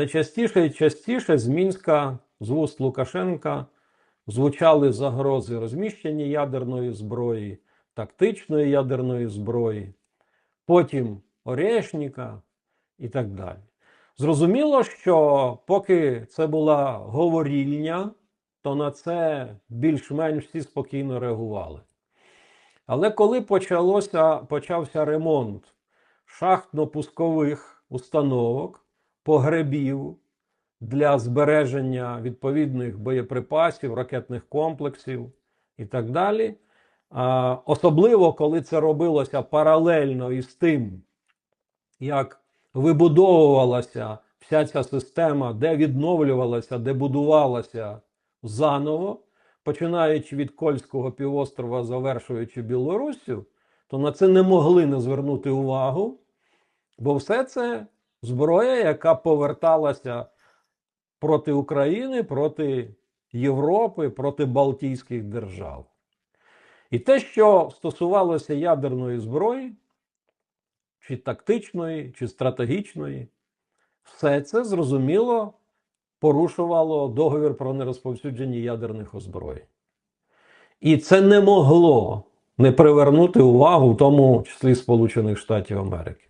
Та частіше і частіше з Мінська, з вуст Лукашенка, звучали загрози розміщення ядерної зброї, тактичної ядерної зброї, потім Орешника і так далі. Зрозуміло, що поки це була говорільня, то на це більш-менш всі спокійно реагували. Але коли почалося, почався ремонт шахтно-пускових установок, погребів для збереження відповідних боєприпасів, ракетних комплексів і так далі, особливо коли це робилося паралельно із тим, як вибудовувалася вся ця система, де відновлювалася, де будувалася заново, починаючи від Кольського півострова, завершуючи Білоруссю, то на це не могли не звернути увагу, бо все це зброя, яка поверталася проти України, проти Європи, проти Балтійських держав. І те, що стосувалося ядерної зброї, чи тактичної, чи стратегічної, все це зрозуміло порушувало договір про нерозповсюдження ядерних озброєнь. І це не могло не привернути увагу, в тому числі Сполучених Штатів Америки.